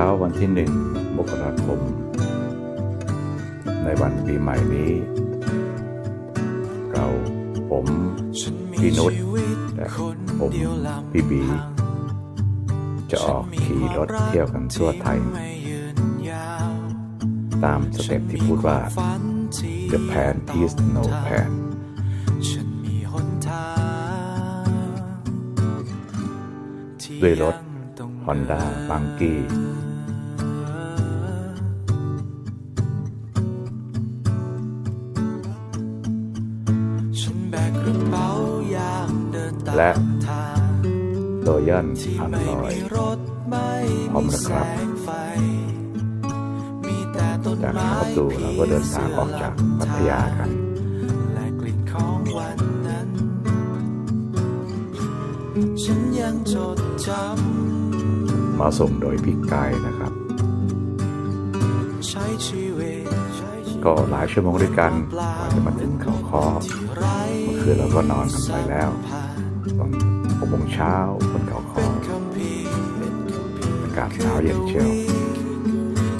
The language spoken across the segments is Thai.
เช้าวันที่หนึ่งมกราคม ในวันปีใหม่นี้ เราผมพี่นุชและผมพี่บี จะออกขี่รถเที่ยวกันทั่วไทย ตามสเต็ปที่พูดว่า The plan is no plan ฉันมีหนด้วยรถยังต้อง Honda b a n g i และโดยันอันไม่ลอยพร้อมนะครับจากเขาดูเราก็เดินทางออกจากพัทยากันและกลิ่นของวันนั้นฉันยังจดจมาส่งโดยพี่กายนะครับ ก็หลายชั่วโมงด้วยกันกว่าจะมาถึงเขาคอที่ไร้เมื่อคืนเราก็นอนกันไปแล้ว ตอนหกโมงเช้าบนเขาคอร์อากาศหนาวเย็นเชียว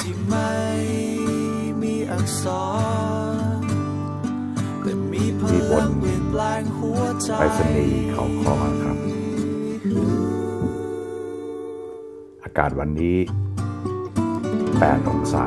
ที่ไม่มีอักษรแต่มีพมีบลันงเปลี่ยนแปลงหัวใจไปสนีเขาคอครับ อากาศวันนี้ 8 องศา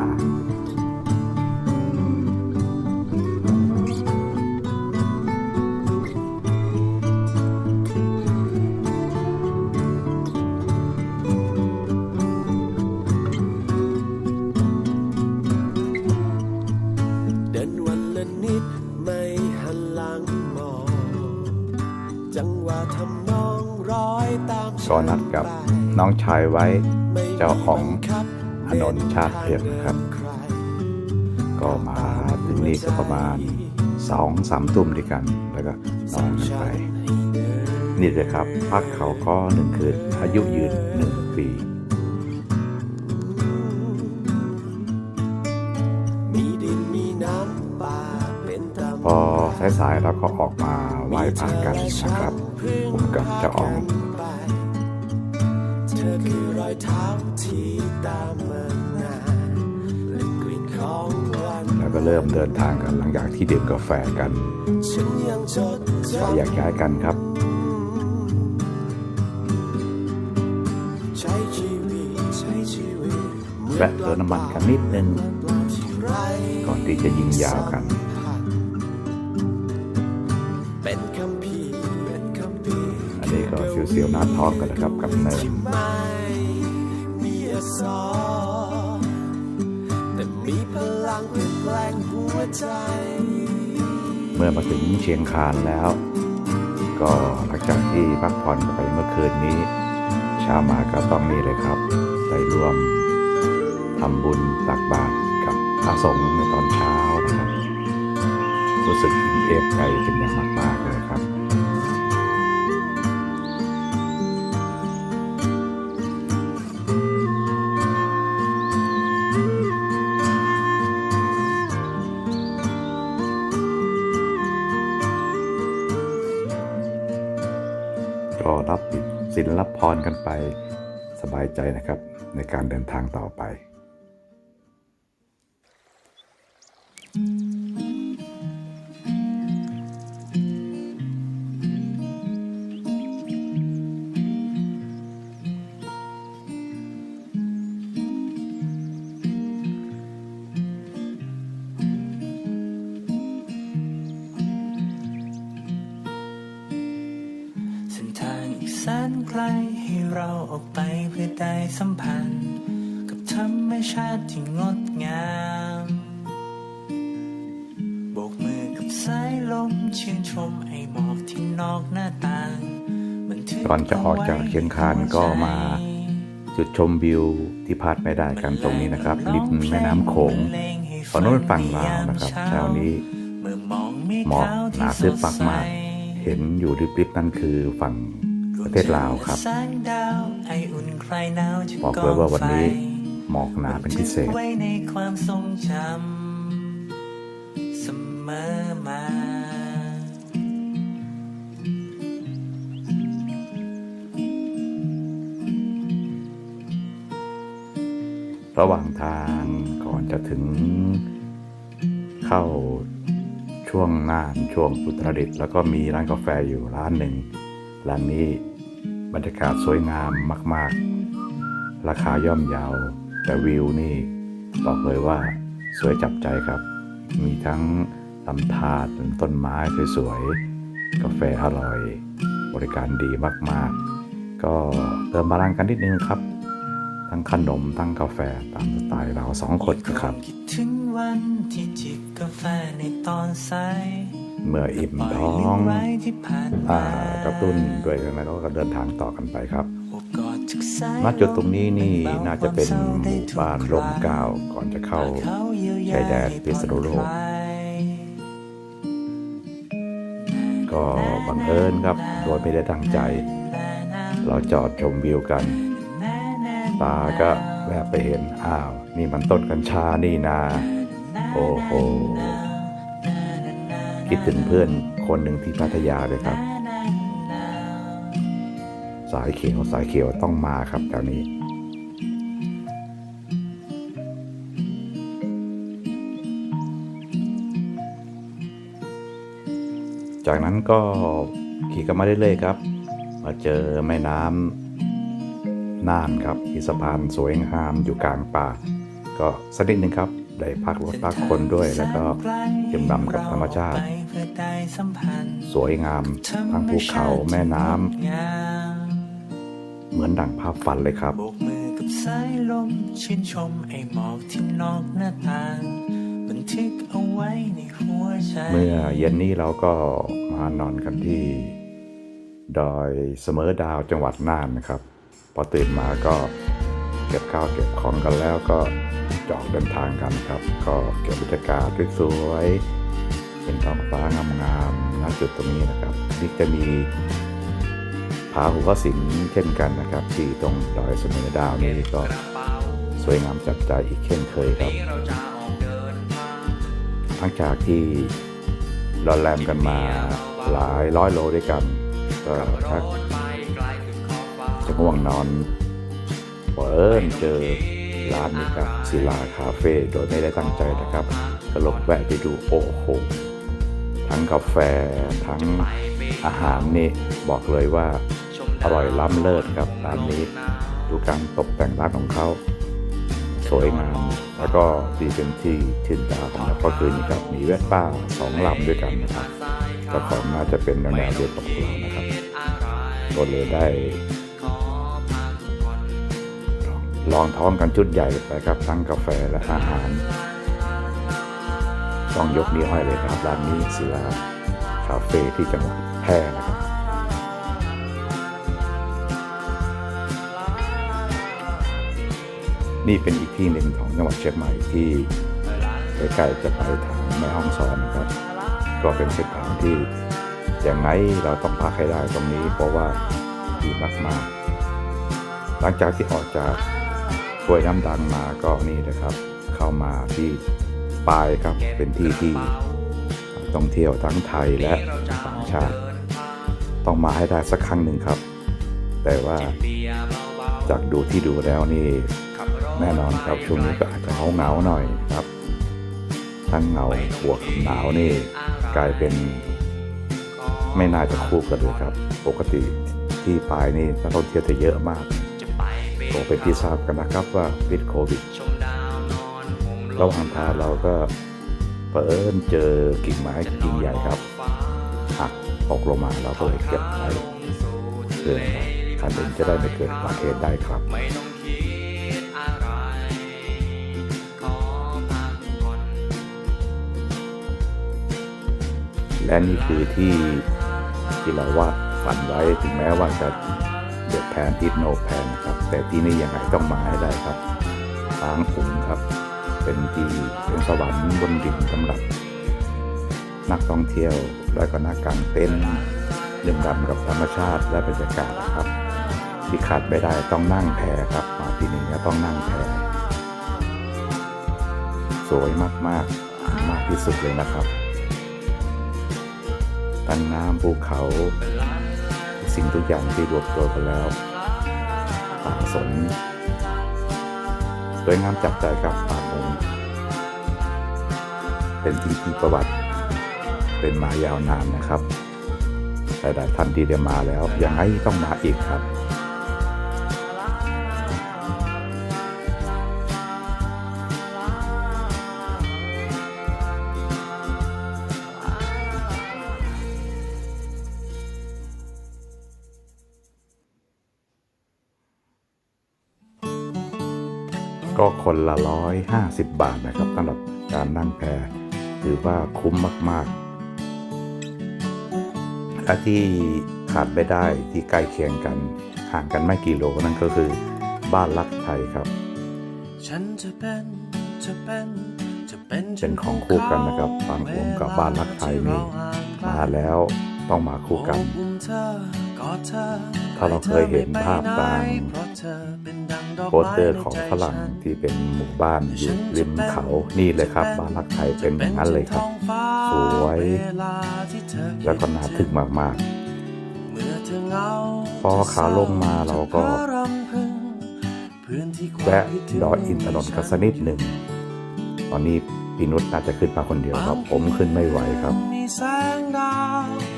ก็นัดกับน้องชายไว้ไม่เจ้าของบัคับอนนท์ชาติเพียรนะครับใครก็มาถึงนี่ก็ประมาณสองสามทุ่มด้วยกัน แล้วก็นอนกันไป นี่เลยครับ พักเขาก็หนึ่งคืนอายุยืนหนึ่งปีมีดินมีน้ำป่าเป็นตามพอสายๆเราก็ออกมาไหว้พระกันนะครับ ผมกับเจ้าอ๋องไปเธ อคือรอยเท้าที่ตามมานานและกลิ่นของวันแล้วก็เริ่มเดินทางกันหลังจากที่ดื่มกาแฟกันฉันยังจดจก็อยากย้ายกันครับำใช้ชีวิตใช้ชีวิตแวะเติมน้ำมันกันนิดนึง ก่อนที่จะยิงยาวกันเป็น เสียวหน้าท้องกันนะครับกับเนินไม่มีอักษรแต่มีพลังเปลี่ยเมื่อมาถึงเชียงคานแล้ว ก็หลังจากที่พักผ่อนไปเมื่อคืนนี้เช้ามาก็ต้องนี่เลยครับไปร่วมทำบุญตักบาตรกับพระสงฆ์ในตอนเช้านะครับ รู้สึกเอฟใจเป็นอย่างมากๆ ก็รับสินรับพรกันไปสบายใจนะครับในการเดินทางต่อไป กับธรรมชาติที่งดงามโบกมือกับสายลมชื่นชมไอ้หมอกที่นอกหน้าต่างบัทึก่อนจะออกจากเชียงคานก็มา จุดชมวิวที่พลาดไม่ได้กันตรงนี้นะครับริมแม่น้ำโขงฝั่งโน้นฝั่งลาวนะครับเช้านี้เมื่อมองเมฆหมอกขาวหที่นาสทึบดมากใสมากๆเห็นอยู่ริบๆนั่นคือฝั่งประเทศลาวครับแสงดาวไออุ่นคลายหนาวจากบอกกเลยองว่าวันไฟนี้ หมอกหนาเป็นพิเศษ ไว้ในความทรงจำเสมอมาระหว่างทางก่อนจะถึงเข้าช่วงน่านช่วงอุตรดิตถ์แล้วก็มีร้านกาแฟอยู่ร้านหนึ่งร้านนี้บรรยากาศสวยงามมาก ๆ ราคาย่อมเยาว แต่วิวนี่บอกเลยว่าสวยจับใจครับ มีทั้งลำธารต้นไม้สวยๆ กาแฟอร่อย บริการดีมากๆ ก็เติมพลังกันนิดนึงครับ ทั้งขนมทั้งกาแฟตามสไตล์เราสองคนครับ คิดถึงวันที่จิบกาแฟในตอนสายเมื่ออิ่มปล่อยท้อลืงมไว้ที่ผ่านอ่ามากระตุ้นด้วยกันแล้วก็เดินทางต่อกันไปครับ ณจุดตรงนี้นี่น่าจะเป็นบหมู่บ้านร่มเกล้าวก่อนจะเข้าชายแดนพิษณุโลกก็บังเอิญครับ โดยไม่ได้ตั้งใจ เราจอดชมวิวกัน ตาก็แวบไปเห็น อ้าว นี่มันต้นกัญชานี่นา โอ้โห คิดถึงเพื่อนคนหนึ่งที่พัทยาเลยครับ สายเขียวสายเขียวต้องมาครับแถวนี้ จากนั้นก็ขี่กันมาเรื่อยๆครับ มาเจอแม่น้ำน่านครับมีสะพานสวยงามอยู่กลางป่า ก็สักนิดหนึ่งครับได้พักรถพักคนด้วยแล้วก็ดื่มดำกับธรรมชาติ สวยงามทั้งภูเขาแม่น้ำ เหมือนดังภาพฝันเลยครับโบกมือกับสายลมชื่นชมไอ้หมอกที่นอกหน้าต่างบันทึกเอาไว้ในหัวใจเมื่อเย็นนี้เราก็มานอนกันที่ ดอยเสมอดาวจังหวัดน่านนะครับ พอตื่นมาก็เก็บข้าวเก็บของกันแล้วก็จะออกเดินทางกันครับ ก็เก็บบรรยากาศสวยๆเป็นท้องฟ้างามๆณจุดตรงนี้นะครับ นี่จะมี ผาหัวสิงเช่นกันนะครับ ที่ตรงดอยเสมอดาวนี่ก็สวยงามจับใจอีกเช่นเคยครับหลังจากที่รอนแรมกันมาหลายร้อยโลด้วยกัน ก็ชักจะง่วงนอนเปิดเจอร้านนี้ครับศิลาคาเฟ่โดยไม่ได้ตั้งใจนะครับก็ลงแวะไปดูโอ้โหทั้งกาแฟทั้งอาหารนี่บอกเลยว่า อร่อยล้ำเลิศครับร้านนี้ ดูการตกแต่งร้านของเขา สวยงาม แล้วก็ที่เป็นที่ชื่นตาของนักก็คือนี่ครับมีแวดป้าสองลำด้วยกันนะครับเจ้าของน่าจะเป็นแนวเดียวกับเรานะครับก็เลยได้ลองท้องกันชุดใหญ่ไปครับทั้งกาแฟและอาหาร ต้องยกนิ้วให้เลยครับร้านนี้ศิลาคาเฟ่ที่จังหวัดแพร่นะครับ นี่เป็นอีกที่หนึ่งของจังหวัดเชียงใหม่ที่ใกล้ๆจะไปทางแม่ห้องสอนนะครับ ก็เป็นเส้นทางที่อย่างไงเราต้องพักให้ได้ตรงนี้เพราะว่าดีมากๆ หลังจากที่ออกจากห้วยน้ำดังมาก็นี่นะครับ เข้ามาที่ปายครับเป็นที่ที่ต้องเที่ยวทั้งไทยและต่างชาติ ต้องมาให้ได้สักครั้งหนึ่งครับ แต่ว่าจากดูที่ดูแล้วนี่ แน่นอนครับช่วงนี้ก็อาจจะเหงาเหงาหน่อยครับ ทั้งเหงาบวกกับหนาวนี่กลายเป็นไม่น่าจะคู่กันเลยครับ ปกติที่ปลายนี่นักท่องเที่ยวจะเยอะมากก็เป็นที่ทราบกันนะครับว่าพิษโควิดระหว่างทางเราก็เปิดเจอกิ่งไม้กิ่งใหญ่ครับหักตกลงมาเราก็เลยเก็บไว้เพื่อคันเดินจะได้ไม่เกิดอุบัติเหตุได้ครับ และนี่คือที่ที่เราวาดฝันไว้ถึงแม้ว่าจะเดือดแพนอิทโนแพนนะครับ แต่ที่นี่ยังไงต้องมาให้ได้ครับทางอุ๋งครับ เป็นที่เป็นสวรรค์บนดินสำหรับ นักท่องเที่ยวและก็นักกางเต็นดื่มด่ำกับธรรมชาติและบรรยากาศนะครับ ที่ขาดไม่ได้ต้องนั่งแพครับ มาที่นี่ก็ต้องนั่งแพสวยมากๆมากที่สุดเลยนะครับ ทั้งน้ำภูเขาสิ่งทุกอย่างที่รวมตัวกันแล้วป่าสนสวยงามจับใจครับป่าหงเป็นที่ที่ประวัติ เป็นมายาวนานนะครับหลายๆท่านที่ได้มาแล้วยังไงต้องมาอีกครับ คนละร้อยห้าสิบบาทนะครับสำหรับการนั่งแพถือว่าคุ้มมากๆและที่ขาดไม่ได้ที่ใกล้เคียงกันห่างกันไม่กี่โลนั่นก็คือบ้านรักไทยครับ ฉันจะเป็นจะเป็นจะเป็นเป็นของคู่กันนะครับบางผมกับบ้านรักไทยนี่มาแล้วต้องมาคู่กัน ถ้าเราเคยเห็นภาพตาม โปสเตอร์ของฝรั่งที่เป็นหมู่บ้านอยู่ริมเขานี่เลยครับบ้านรักไทยเป็นอย่างนั้นเลยครับ สวย แล้วก็น่าทึ่งมากๆ พอขาลงมาเราก็แวะดอยอินทนนท์กันสักนิดหนึ่ง ตอนนี้พี่นุชน่าจะขึ้นมาคนเดียวครับ ผมขึ้นไม่ไหวครับ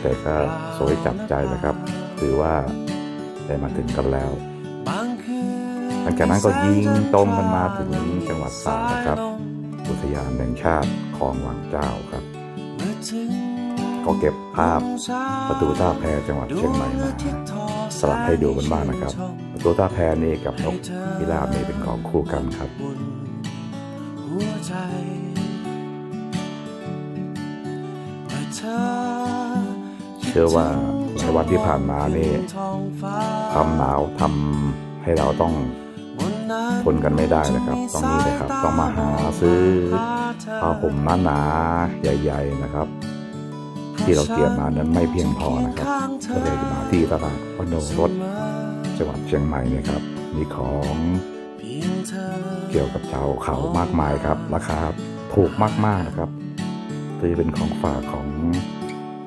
แต่ก็สวยจับใจนะครับ ถือว่าได้มาถึงกันแล้ว หลังจากนั้นก็ยิงตรงกันมาถึงจังหวัดตากนะครับ อุทยานแห่งชาติคลองวังเจ้าครับก็เก็บภาพประตูท่าแพจังหวัดเชียงใหม่มาสลับให้ดูกันบ้างนะครับ ประตูท่าแพนี่กับนกพิราบนี่เป็นของคู่กันครับหัวใจเมื่อเธอเชื่อว่าในวันที่ผ่านมานี่ท้องฟ้าความหนาวทำให้เราต้อง ทนกันไม่ได้นะครับต้องนี่เลยครับต้องมาหาซื้อผ้าห่มหนาๆใหญ่ ๆนะครับ ที่เราเตรียมมานั้นไม่เพียงพอนะครับก็เลยมาที่ตลาดพนมรถจังหวัดเชียงใหม่เนะครับ มีของเกี่ยวกับชาวเขามากมายครับ ราคาถูกมากๆนะครับซื้อเป็นของฝากของ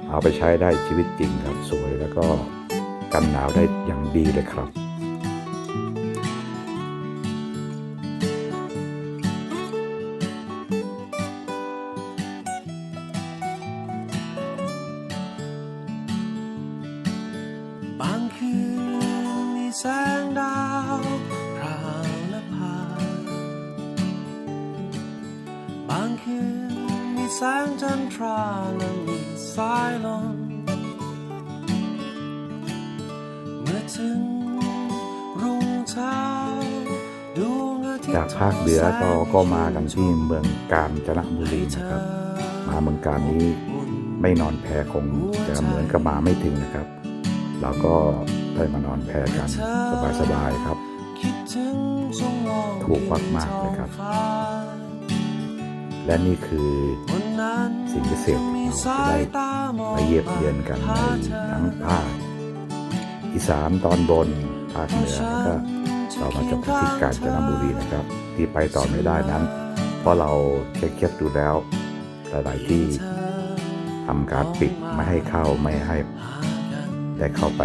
เอาไปใช้ได้ชีวิตจริงครับสวยแล้วก็กันหนาวได้อย่างดีเลยครับ แสงดาวพราวและพาบางคืนมีแสงจันทราและมีสายลมเมื่อถึงรุ่งเช้าดวงาทิตย์จากภาคเหนือก็ก็มากันที่เมืองกาญจนบุรีนะครับ มาเมืองการนี้ไม่นอนแพคงจะเหมือนกับมาไม่ถึงนะครับ เราก็ ได้มานอนแพกันสบายๆครับถึงจงมองถูกมากเลยครับ และนี่คือสิ่งพิเศษที่เราได้มาเยียบเยียนกันในทั้งภาคอีสานตอนบนภาคเหนือแล้วก็เรามาจบกันที่กาญจนบุรีนะครับ ที่ไปต่อไม่ได้นั้น เพราะเราเช็คเช็คดูแล้วหลายๆที่ทำการปิดไม่ให้เข้าไม่ให้ ได้เข้าไป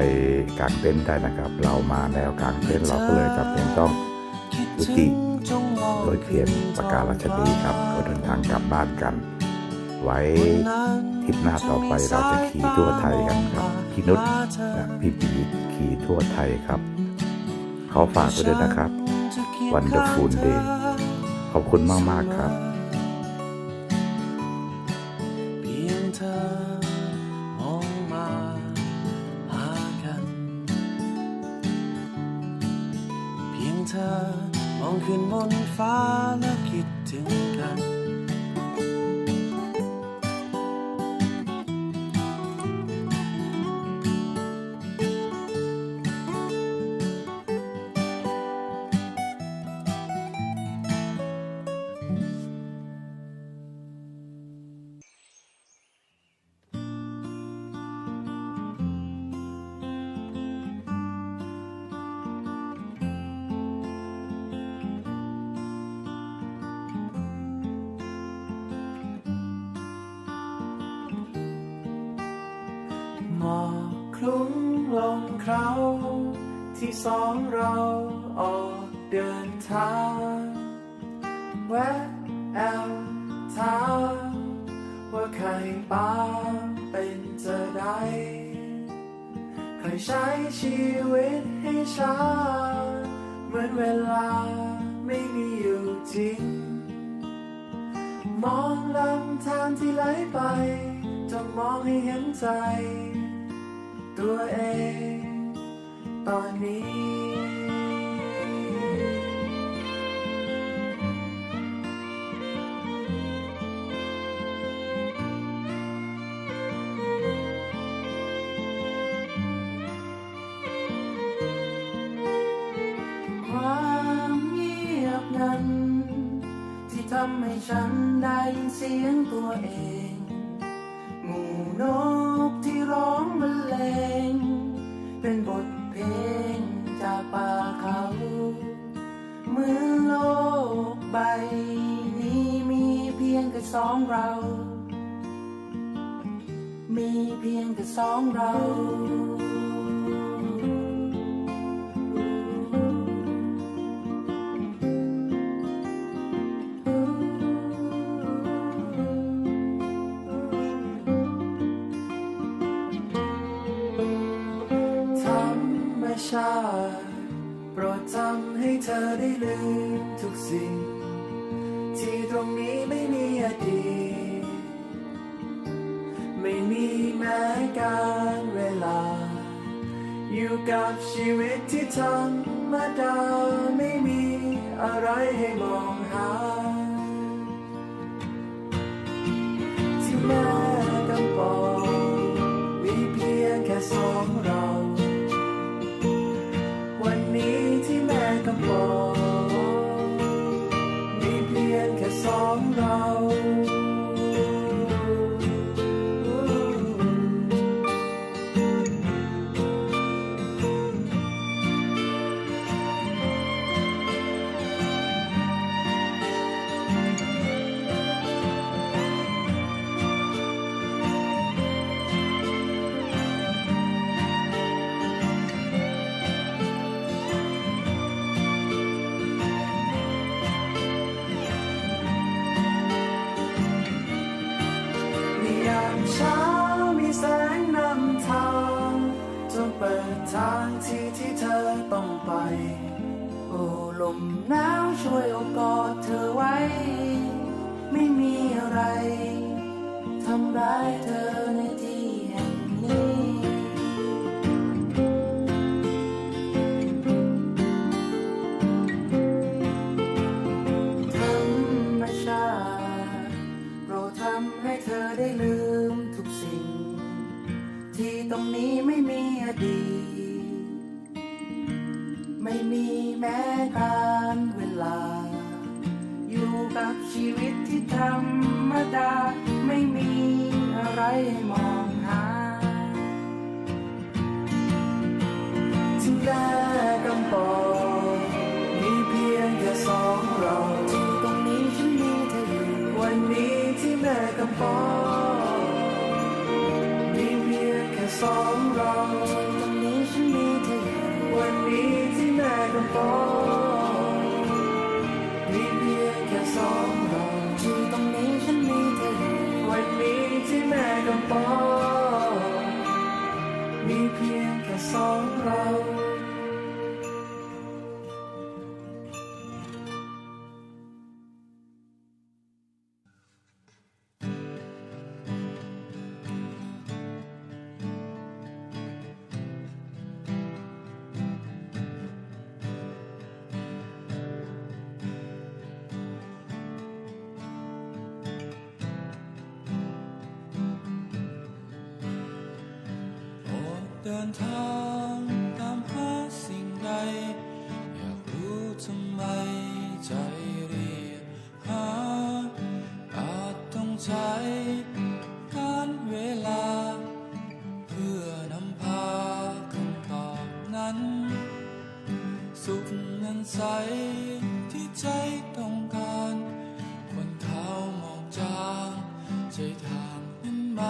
กางเต็นท์ได้นะครับ เรามาแนวกางเต็นท์เราก็เลยจำเป็นต้องยุติโดยเพียงประกาศราชนีครับ ก็เดินทางกลับบ้านกัน ไว้ทริปหน้าต่อไปเราจะขี่ทั่วไทยกันครับพี่นุชและพี่ปีขี่ทั่วไทยครับขอฝากไว้ด้วยนะครับ Wonderful Day ขอบคุณมาก ๆ ครับ ลุ้มลงเคราที่สองเราออกเดินทางแวะแอมถามว่าใครบ้าเป็นจะได้ใครใช้ชีวิตให้ช้าเหมือนเวลาไม่มีอยู่จริง มองลำธารที่ไหลไป จะมองให้เห็นใจ ตัวเองตอนนี้ความเงียบนั้น ที่ทำให้ฉันได้ยินเสียงตัวเอง เพียงแค่สองเรา อยู่กับชีวิตที่ธรรมดาไม่มีอะไรให้มองหา ที่แม่กำปองมีเพียงแค่สองเรา หนาวช่วยอบกอดเธอไว้ ไม่มีอะไรทำร้ายเธอ สองเราตอนนี้ฉันมีเธอวันนี้ที่แม่กำปองมีเพียงแค่สอง ดเดินทางตามหาสิ่งใด อยากรู้ทำไมใจเรียกหา อาจต้องใช้การเวลา เพื่อนำพาคำตอบนั้น สุขนั้นใสที่ใจต้องการ คนเท้ามองจางใจทางนั้นไหม